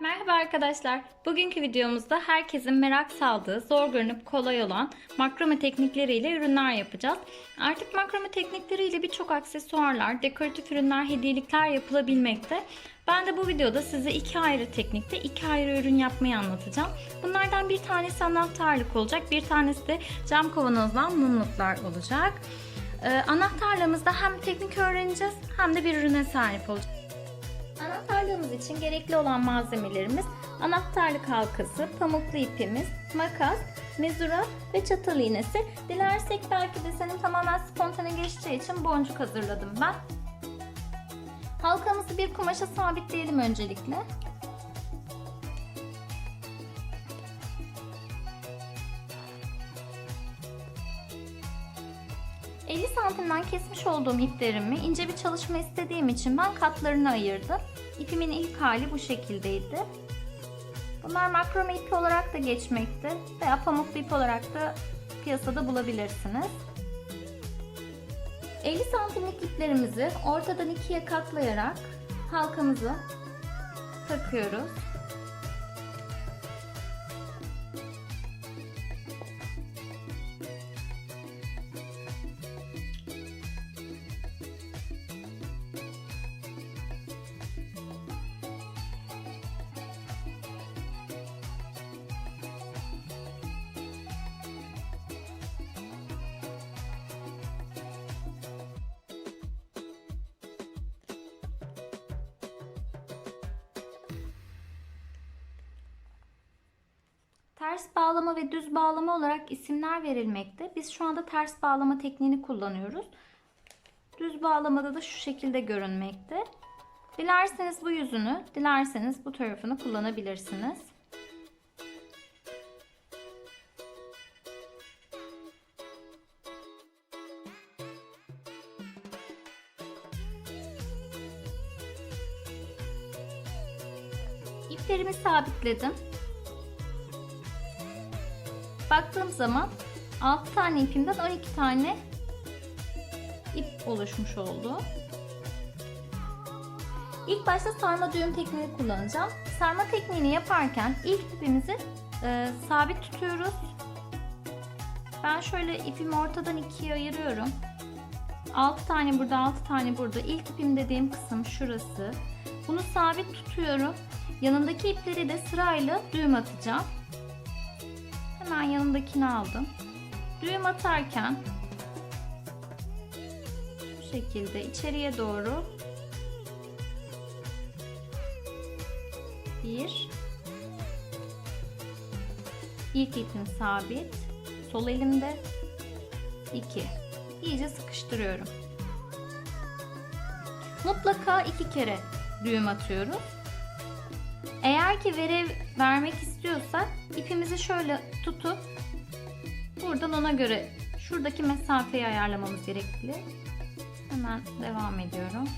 Merhaba arkadaşlar. Bugünkü videomuzda herkesin merak saldığı, zor görünüp kolay olan makrome teknikleriyle ürünler yapacağız. Artık makrome teknikleriyle birçok aksesuarlar, dekoratif ürünler, hediyelikler yapılabilmekte. Ben de bu videoda size iki ayrı teknikte iki ayrı ürün yapmayı anlatacağım. Bunlardan bir tanesi anahtarlık olacak, bir tanesi de cam kavanozdan mumluklar olacak. Ee, anahtarlığımızda hem teknik öğreneceğiz hem de bir ürüne sahip olacağız. Anahtarlığımız için gerekli olan malzemelerimiz anahtarlık halkası, pamuklu ipimiz, makas, mezura ve çatal iğnesi. Dilersek belki desenim tamamen spontane geçeceği için boncuk hazırladım ben. Halkamızı bir kumaşa sabitleyelim öncelikle. ...50 santimden kesmiş olduğum iplerimi ince bir çalışma istediğim için ben katlarını ayırdım. İpimin ilk hali bu şekildeydi. Bunlar makrome ipi olarak da geçmekte veya pamuklu ip olarak da piyasada bulabilirsiniz. 50 santimlik iplerimizi ortadan ikiye katlayarak halkamızı takıyoruz. Ters bağlama ve düz bağlama olarak isimler verilmekte. Biz şu anda ters bağlama tekniğini kullanıyoruz. Düz bağlamada da şu şekilde görünmekte. Dilerseniz bu yüzünü, dilerseniz bu tarafını kullanabilirsiniz. İplerimi sabitledim. Baktığım zaman 6 tane ipimden 12 tane ip oluşmuş oldu. İlk başta sarma düğüm tekniğini kullanacağım. Sarma tekniğini yaparken ilk ipimizi e, sabit tutuyoruz. Ben şöyle ipimi ortadan ikiye ayırıyorum. 6 tane burada 6 tane burada. İlk ipim dediğim kısım şurası. Bunu sabit tutuyorum. Yanındaki ipleri de sırayla düğüm atacağım. Hemen yanındakini aldım. Düğüm atarken şu şekilde içeriye doğru bir ilk ipim sabit sol elimde iki iyice sıkıştırıyorum. Mutlaka iki kere düğüm atıyoruz. Eğer ki verev vermek istiyorsak ipimizi şöyle tutup buradan ona göre şuradaki mesafeyi ayarlamamız gerekli. Hemen devam ediyorum.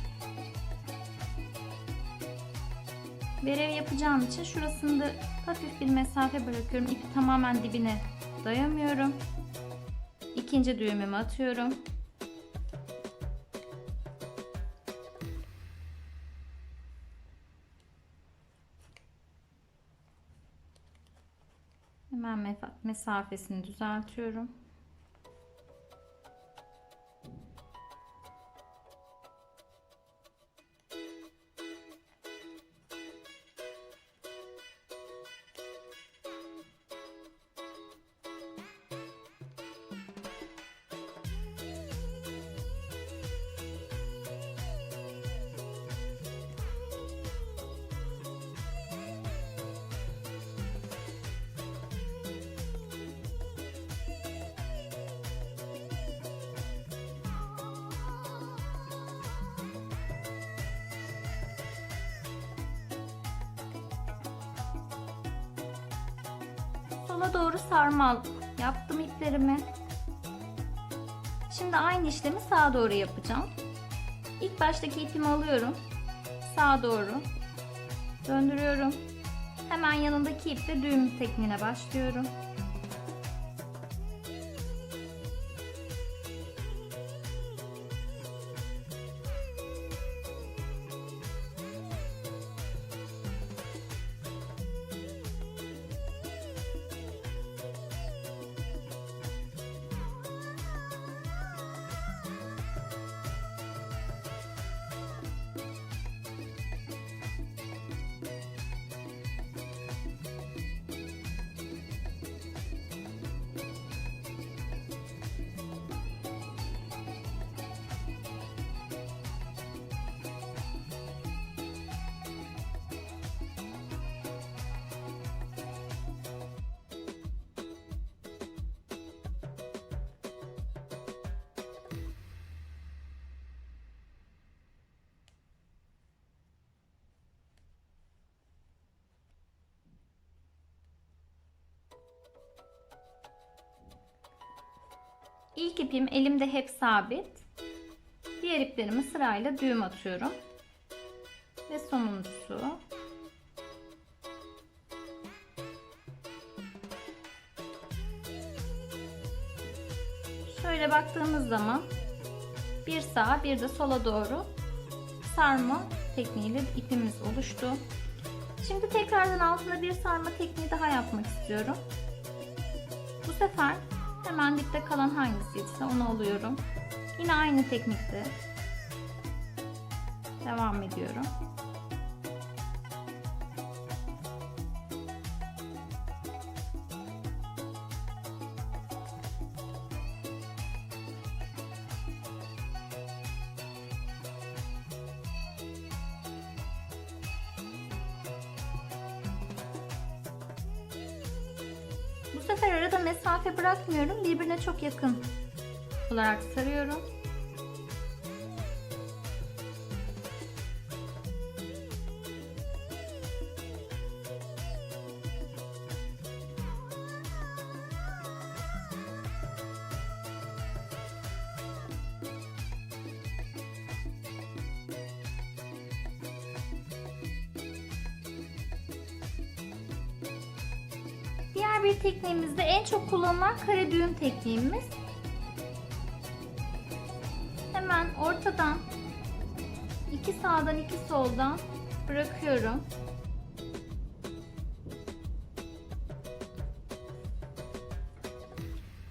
Verev yapacağım için şurasında hafif bir mesafe bırakıyorum. İpi tamamen dibine dayamıyorum. İkinci düğümümü atıyorum. Hemen mesafesini düzeltiyorum. Sola doğru sarmal yaptım iplerimi. Şimdi aynı işlemi sağa doğru yapacağım. İlk baştaki ipimi alıyorum. Sağa doğru döndürüyorum. Hemen yanındaki iple düğüm tekniğine başlıyorum. İlk ipim elimde hep sabit. Diğer iplerimi sırayla düğüm atıyorum. Ve sonuncusu. Şöyle baktığımız zaman bir sağa bir de sola doğru sarma tekniğiyle ipimiz oluştu. Şimdi tekrardan altına bir sarma tekniği daha yapmak istiyorum. Bu sefer hemen dipte kalan hangisiyse onu alıyorum. Yine aynı teknikte devam ediyorum. Bırakmıyorum. Birbirine çok yakın olarak sarıyorum. Diğer bir tekniğimizde en çok kullanılan kare düğüm tekniğimiz. Hemen ortadan iki sağdan iki soldan bırakıyorum.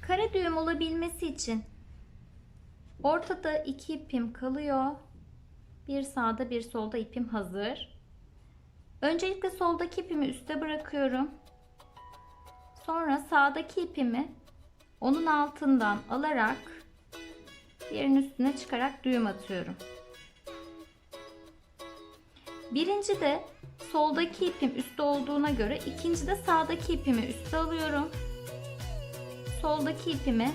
Kare düğüm olabilmesi için ortada iki ipim kalıyor. Bir sağda bir solda ipim hazır. Öncelikle soldaki ipimi üste bırakıyorum. Sonra sağdaki ipimi onun altından alarak yerin üstüne çıkarak düğüm atıyorum. Birinci de soldaki ipim üstte olduğuna göre ikinci de sağdaki ipimi üste alıyorum. Soldaki ipimi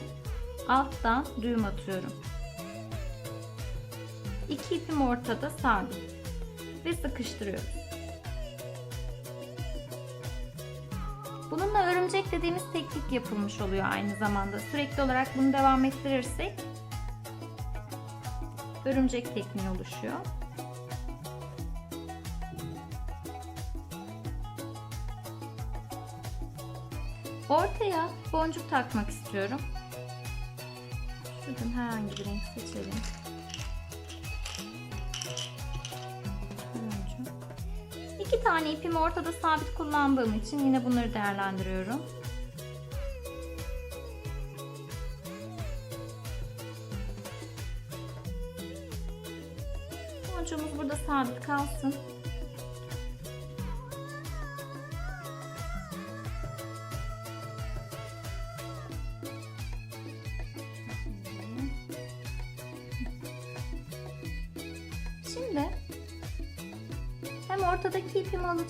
alttan düğüm atıyorum. İki ipim ortada sabit ve sıkıştırıyorum. Bununla örümcek dediğimiz teknik yapılmış oluyor aynı zamanda. Sürekli olarak bunu devam ettirirsek örümcek tekniği oluşuyor. Ortaya boncuk takmak istiyorum. Şuradan herhangi bir renk seçelim. İki tane ipimi ortada sabit kullandığım için yine bunları değerlendiriyorum. Boncuğumuz burada sabit kalsın.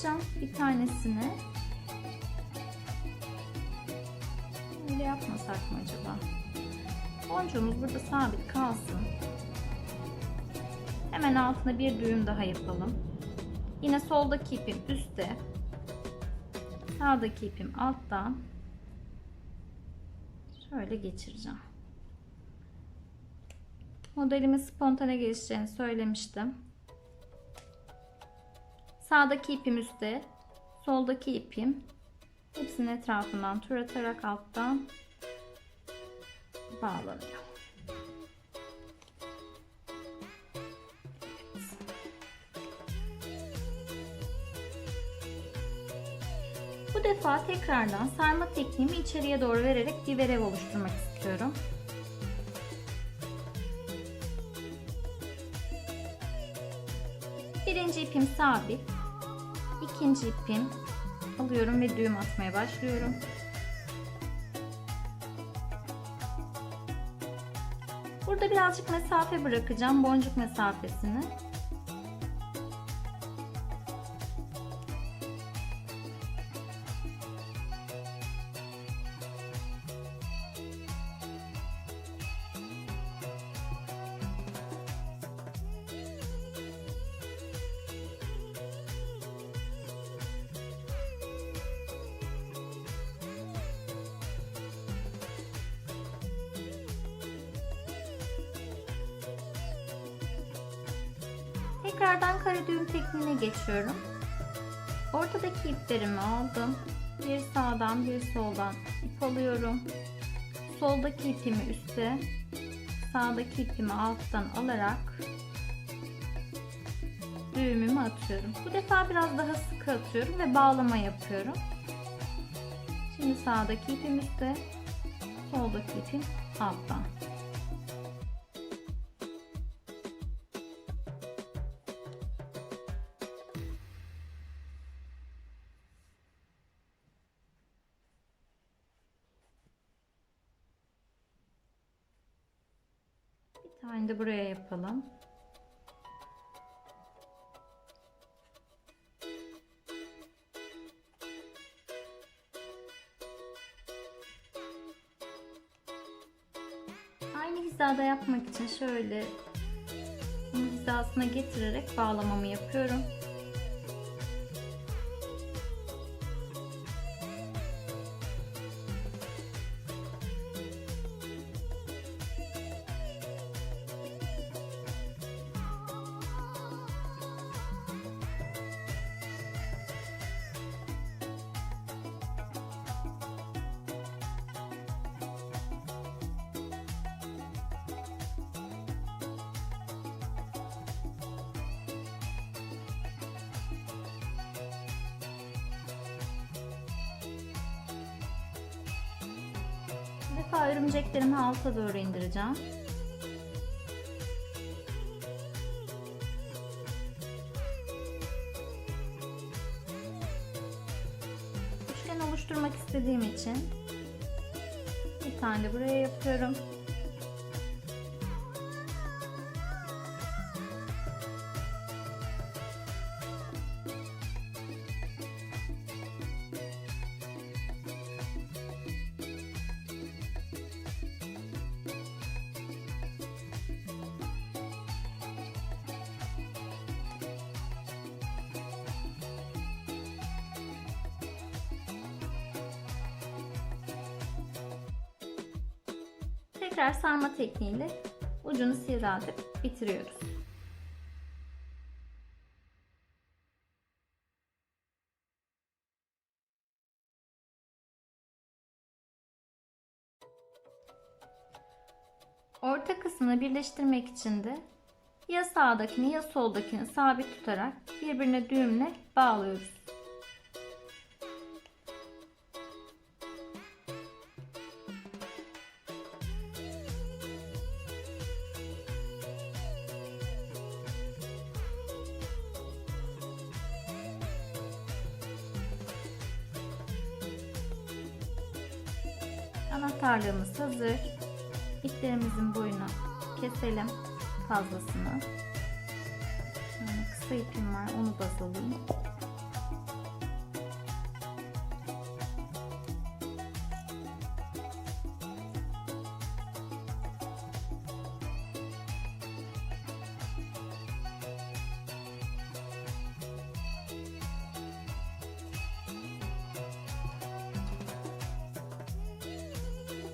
Alacağım bir tanesini. Böyle yapmasak mı acaba? Boncuğumuz burada sabit kalsın. Hemen altına bir düğüm daha yapalım. Yine soldaki ipim üstte. Sağdaki ipim alttan. Şöyle geçireceğim. Modelimin spontane gelişeceğini söylemiştim. Sağdaki ipim üstte, soldaki ipim hepsinin etrafından tur atarak alttan bağlanıyor. Bu defa tekrardan sarma tekniğimi içeriye doğru vererek bir verev oluşturmak istiyorum. Birinci ipim sabit. İkinci ipim alıyorum ve düğüm atmaya başlıyorum. Burada birazcık mesafe bırakacağım. Boncuk mesafesini. Geçiyorum. Ortadaki iplerimi aldım. Bir sağdan bir soldan ip alıyorum. Soldaki ipimi üste, sağdaki ipimi alttan alarak düğümümü atıyorum. Bu defa biraz daha sıkı atıyorum ve bağlama yapıyorum. Şimdi sağdaki ipim üstte, soldaki ipim alttan. İçin şöyle bunu hizasına getirerek bağlamamı yapıyorum. Alta doğru indireceğim. Üçgen oluşturmak istediğim için bir tane buraya yapıyorum. Bitiriyoruz. Orta kısmını birleştirmek için de ya sağdakini ya soldakini sabit tutarak birbirine düğümle bağlıyoruz. Hazır. İplerimizin boyunu keselim fazlasını. Şöyle kısa ipim var onu baz alayım.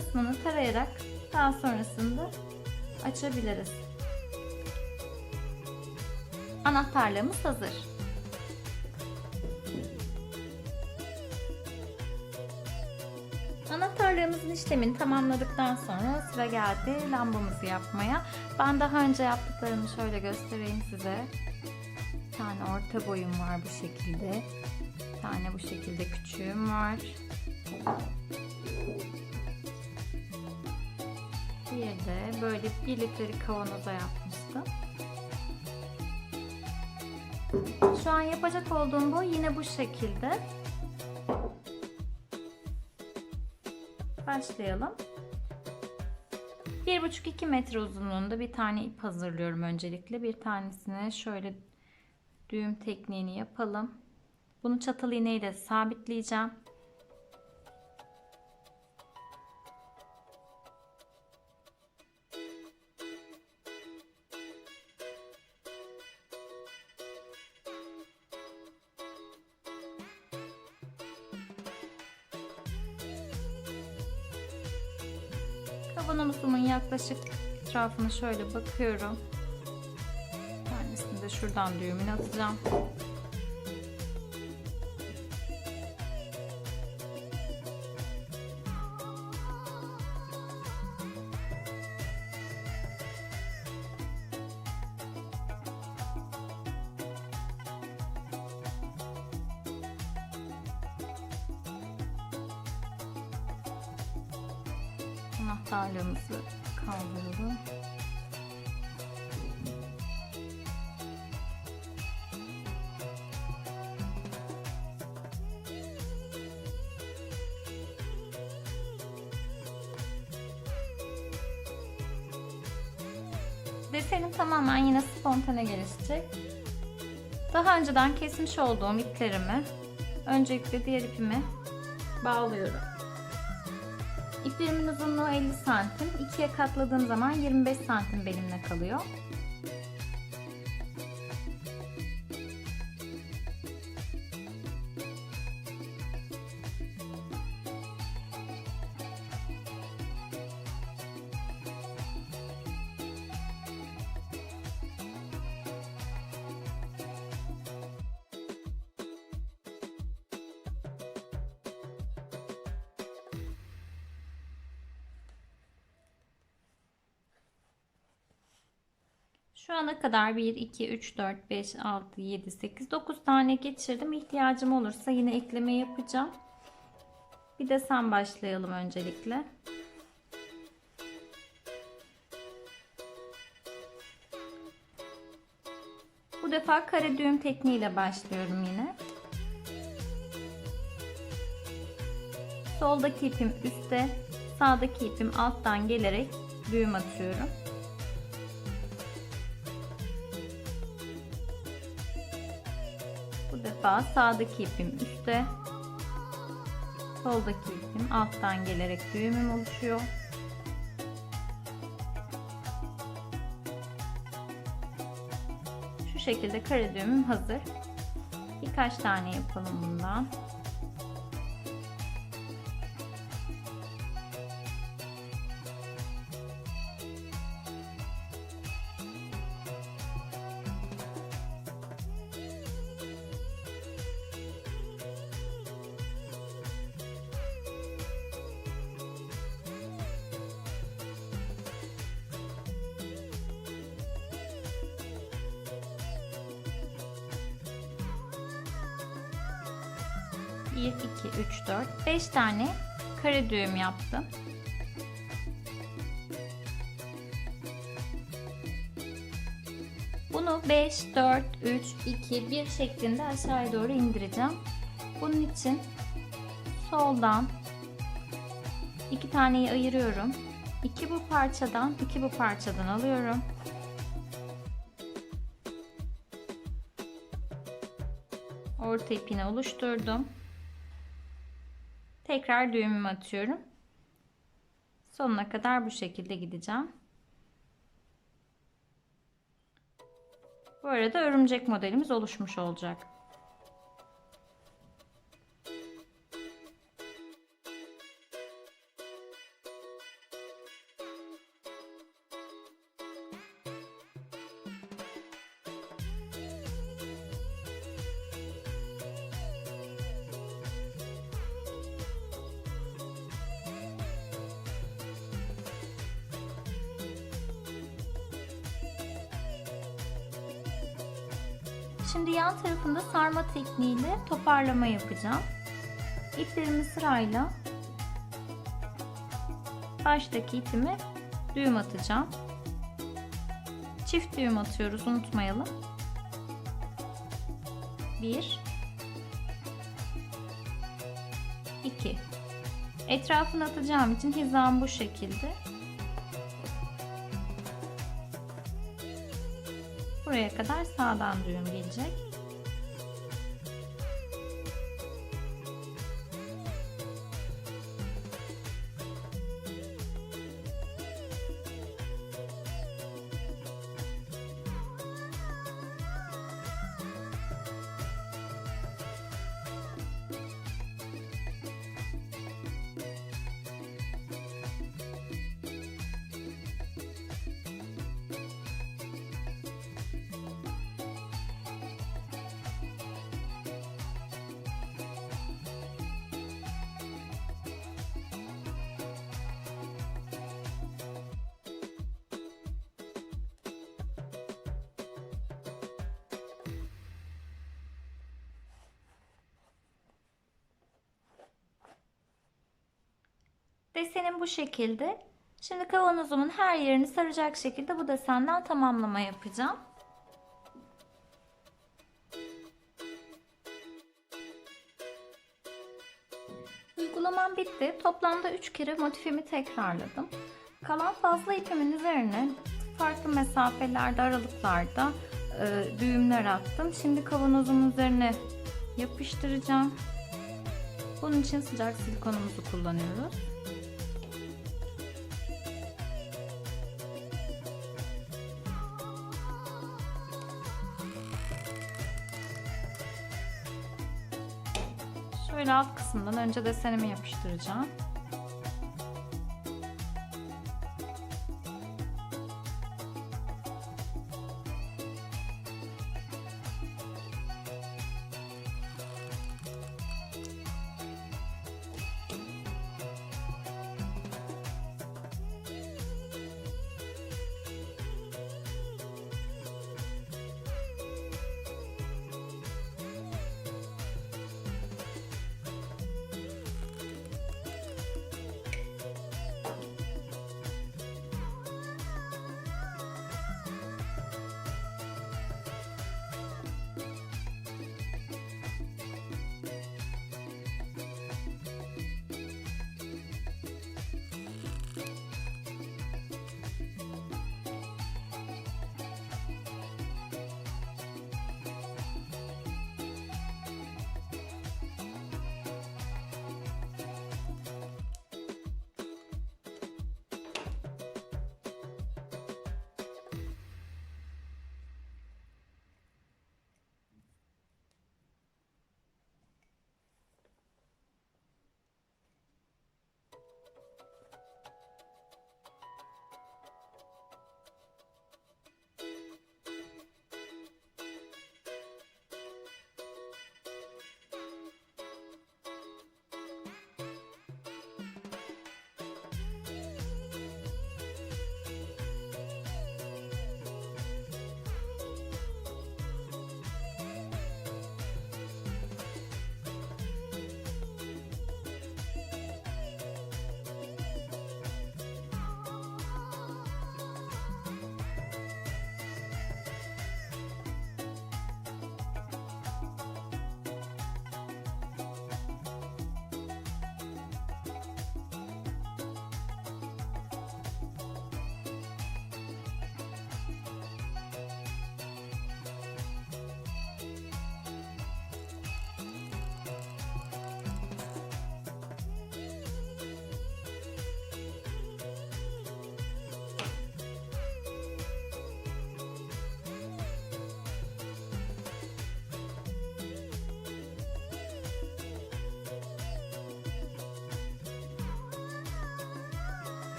Kısmını tarayarak daha sonrasında açabiliriz. Anahtarlığımız hazır. Anahtarlığımızın işlemini tamamladıktan sonra sıra geldi lambamızı yapmaya. Ben daha önce yaptıklarımı şöyle göstereyim size. Bir tane orta boyum var bu şekilde. Bir tane bu şekilde küçüğüm var. Bir de böyle bir litrelik kavanoza yapmıştım. Şu an yapacak olduğum bu yine bu şekilde. Başlayalım. 1,5-2 metre uzunluğunda bir tane ip hazırlıyorum öncelikle. Bir tanesine şöyle düğüm tekniğini yapalım. Bunu çatal iğneyle sabitleyeceğim. Etrafına şöyle bakıyorum. Bir tanesini de Şuradan düğümünü atacağım. Daha önceden kesmiş olduğum iplerimi öncelikle diğer ipimi bağlıyorum. İplerimin uzunluğu 50 santim. İkiye katladığım zaman 25 santim benimle kalıyor. Kadar 1, 2, 3, 4, 5, 6, 7, 8, 9 tane geçirdim. İhtiyacım olursa yine ekleme yapacağım. Bir de sen başlayalım öncelikle. Bu defa kare düğüm tekniğiyle başlıyorum yine. Soldaki ipim üstte, sağdaki ipim alttan gelerek düğüm atıyorum. Defa sağdaki ipim üstte, soldaki ipim alttan gelerek düğümüm oluşuyor. Şu şekilde kare düğümüm hazır. Birkaç tane yapalım bundan. Bir, iki, üç, dört, beş tane kare düğüm yaptım. Bunu 5, 4, 3, 2, 1 şeklinde aşağıya doğru indireceğim. Bunun için soldan iki taneyi ayırıyorum. İki bu parçadan, iki bu parçadan alıyorum. Orta ipini oluşturdum. Tekrar düğümümü atıyorum. Sonuna kadar bu şekilde gideceğim. Bu arada örümcek modelimiz oluşmuş olacak. Şimdi yan tarafında sarma tekniğiyle toparlama yapacağım. İplerimi sırayla baştaki ipimi düğüm atacağım. Çift düğüm atıyoruz unutmayalım. 1 2 Etrafını atacağım için hizam bu şekilde. Buraya kadar sağdan düğüm gelecek. Desenim bu şekilde. Şimdi kavanozumun her yerini saracak şekilde bu desenden tamamlama yapacağım. Uygulamam bitti. Toplamda 3 kere motifimi tekrarladım. Kalan fazla ipimin üzerine farklı mesafelerde, aralıklarda e, düğümler attım. Şimdi kavanozumun üzerine yapıştıracağım. Bunun için sıcak silikonumuzu kullanıyoruz. Kısımdan önce desenimi yapıştıracağım.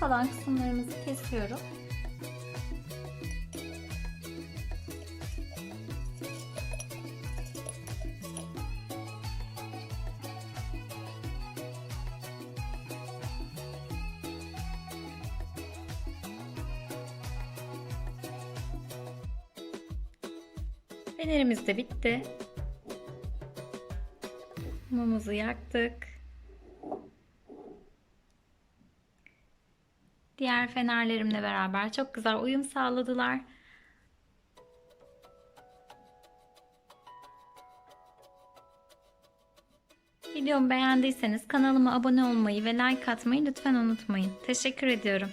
Kalan kısımlarımızı kesiyorum. Fenerimiz de bitti. Mumumuzu yaktık. Diğer fenerlerimle beraber çok güzel uyum sağladılar. Videomu beğendiyseniz kanalıma abone olmayı ve like atmayı lütfen unutmayın. Teşekkür ediyorum.